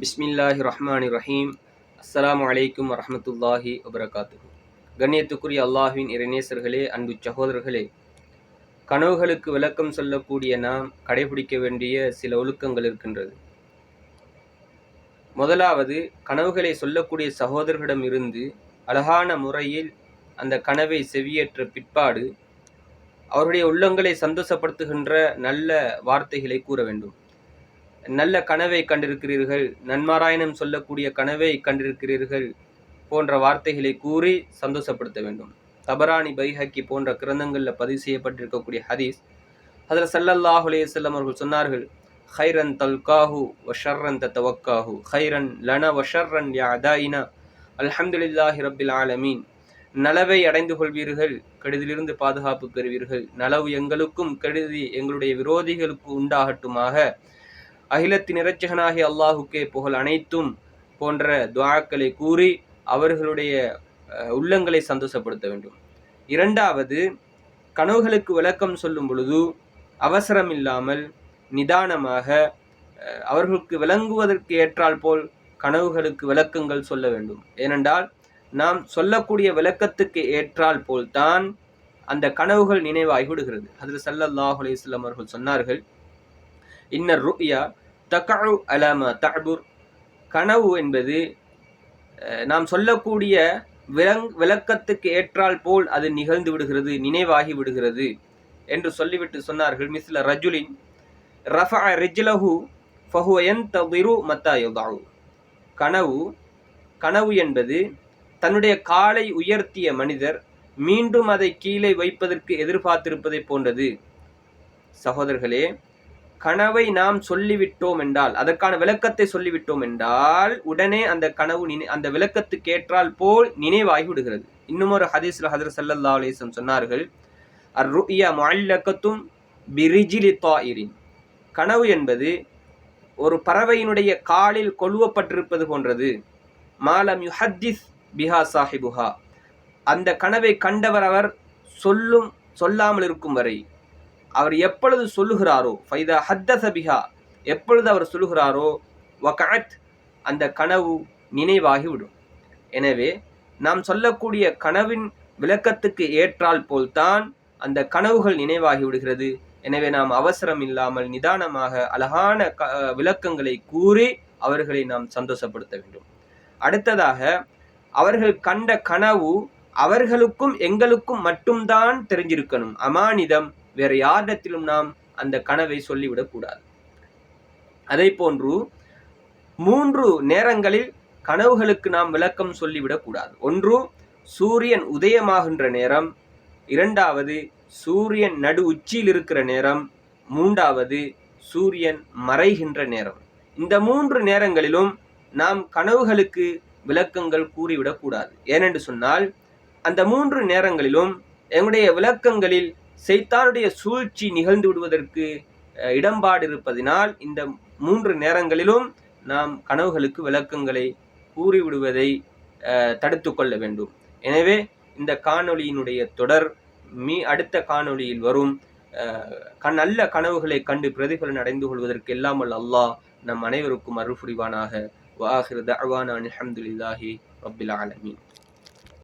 பிஸ்மில்லாஹி ரஹ்மானி ரஹீம் அஸ்ஸலாமு அலைக்கும் வரமத்துல்லாஹி வபரகாத்து கண்ணியத்துக்குரிய அல்லாஹின் இறைநேசர்களே அன்பு சகோதரர்களே கனவுகளுக்கு விளக்கம் சொல்லக்கூடிய நாம் கடைபிடிக்க வேண்டிய சில ஒழுக்கங்கள் இருக்கின்றது. முதலாவது கனவுகளை சொல்லக்கூடிய சகோதரர்களிடம் இருந்து அழகான முறையில் அந்த கனவை செவியேற்ற பிற்பாடு அவருடைய உள்ளங்களை சந்தோஷப்படுத்துகின்ற நல்ல வார்த்தைகளை கூற வேண்டும். நல்ல கனவை கண்டிருக்கிறீர்கள் நன்மாராயணம் சொல்லக்கூடிய கனவை கண்டிருக்கிறீர்கள் போன்ற வார்த்தைகளை கூறி சந்தோஷப்படுத்த வேண்டும். தபராணி பைஹக்கி போன்ற கிரந்தங்களில் பதிவு செய்யப்பட்டிருக்கக்கூடிய ஹதீஸ் அதில் சல்லல்லாஹ் அலையம் அவர்கள் சொன்னார்கள் ஹைரன் தல்காஹு வஷர்ரன் தவக்காஹு ஹைரன் லன வஷர்ரன் யா அதாயினா அல்ஹம்துலில்லாஹி ரபில் ஆலமீன். நலவை அடைந்து கொள்வீர்கள் கெடுதிலிருந்து பாதுகாப்பு பெறுவீர்கள். நலவு எங்களுக்கும் கெடுதி எங்களுடைய விரோதிகளுக்கு உண்டாகட்டுமாக. அகிலத்தின் இறைச்சகனாகிய அல்லாஹுக்கே புகழ் அனைத்தும் போன்ற துவாக்களை கூறி அவர்களுடைய உள்ளங்களை சந்தோஷப்படுத்த வேண்டும். இரண்டாவது கனவுகளுக்கு விளக்கம் சொல்லும் பொழுது அவசரம் இல்லாமல் நிதானமாக அவர்களுக்கு விளங்குவதற்கு ஏற்றால் போல் கனவுகளுக்கு விளக்கங்கள் சொல்ல வேண்டும். ஏனென்றால் நாம் சொல்லக்கூடிய விளக்கத்துக்கு ஏற்றால் போல்தான் அந்த கனவுகள் நினைவாகி விடுகிறது. அதில் சல்லல்லாஹ் அலையம் அவர்கள் சொன்னார்கள் இன்னர் ருயா தகழு அலாம தபுர் கனவு என்பது நாம் சொல்லக்கூடிய விளங் விளக்கத்துக்கு ஏற்றால் போல் அது நிகழ்ந்து விடுகிறது நினைவாகி விடுகிறது என்று சொல்லிவிட்டு சொன்னார்கள். மிஸ்ல ரஜுலின் ரஃப ரிஜ்லஹு ஃபஹுவயன் தவிரு மத்தாயுதாவு கனவு கனவு என்பது தன்னுடைய காலை உயர்த்திய மனிதர் மீண்டும் அதை கீழே வைப்பதற்கு எதிர்பார்த்திருப்பதை போன்றது. சகோதரர்களே கனவை நாம் சொல்லிவிட்டோம் என்றால் அதற்கான விளக்கத்தை சொல்லிவிட்டோம் என்றால் உடனே அந்த கனவு நினை அந்த விளக்கத்துக்கு ஏற்றால் போல் நினைவாகி விடுகிறது. இன்னும் ஒரு ஹதீஸ்ல ஹதர் சல்லல்லா அலிசம் சொன்னார்கள் அர் ருயா முல்லக்கத்தும் பிரிஜிலி தாயிரின் கனவு என்பது ஒரு பறவையினுடைய காலில் கொழுவப்பட்டிருப்பது போன்றது. மாலம் யுஹத்திஸ் பிஹா சாஹிபுஹா. அந்த கனவை கண்டவர் அவர் சொல்லும் சொல்லாமல் இருக்கும் வரை அவர் எப்பொழுது சொல்லுகிறாரோ ஃபைதா ஹத்த சபிஹா எப்பொழுது அவர் சொல்லுகிறாரோ வகாத் அந்த கனவு நினைவாகிவிடும். எனவே நாம் சொல்லக்கூடிய கனவின் விளக்கத்துக்கு ஏற்றால் போல்தான் அந்த கனவுகள் நினைவாகி விடுகிறது. எனவே நாம் அவசரம் இல்லாமல் நிதானமாக அழகான க விளக்கங்களை கூறி அவர்களை நாம் சந்தோஷப்படுத்த வேண்டும். அடுத்ததாக அவர்கள் கண்ட கனவு அவர்களுக்கும் எங்களுக்கும் மட்டும்தான் தெரிஞ்சிருக்கணும் அமானிதம் வேற யாரிடத்திலும் நாம் அந்த கனவை சொல்லிவிடக்கூடாது அதை போன்று மூன்று நேரங்களில் கனவுகளுக்கு நாம் விளக்கம் சொல்லிவிடக்கூடாது ஒன்று சூரியன் உதயமாகின்ற நேரம். இரண்டாவது சூரியன் நடு உச்சியில் இருக்கிற நேரம். மூன்றாவது சூரியன் மறைகின்ற நேரம். இந்த மூன்று நேரங்களிலும் நாம் கனவுகளுக்கு விளக்கங்கள் கூறிவிடக்கூடாது ஏனென்று சொன்னால் அந்த மூன்று நேரங்களிலும் எங்களுடைய விளக்கங்களில் செய்தாருடைய சூழ்ச்சி நிகழ்ந்து விடுவதற்கு இடம்பாடு இருப்பதினால் இந்த மூன்று நேரங்களிலும் நாம் கனவுகளுக்கு விளக்கங்களை கூறிவிடுவதை தடுத்து கொள்ள வேண்டும். எனவே இந்த காணொளியினுடைய தொடர் மீ அடுத்த காணொளியில் வரும் நல்ல கனவுகளை கண்டு பிரதிபலன் அடைந்து கொள்வதற்கு இல்லாமல் அல்லாஹ் நம் அனைவருக்கும் அருள் புரிவானாக. வாஹிர் தவானா அலமதுல்லாஹி ரபில் ஆலமீன்.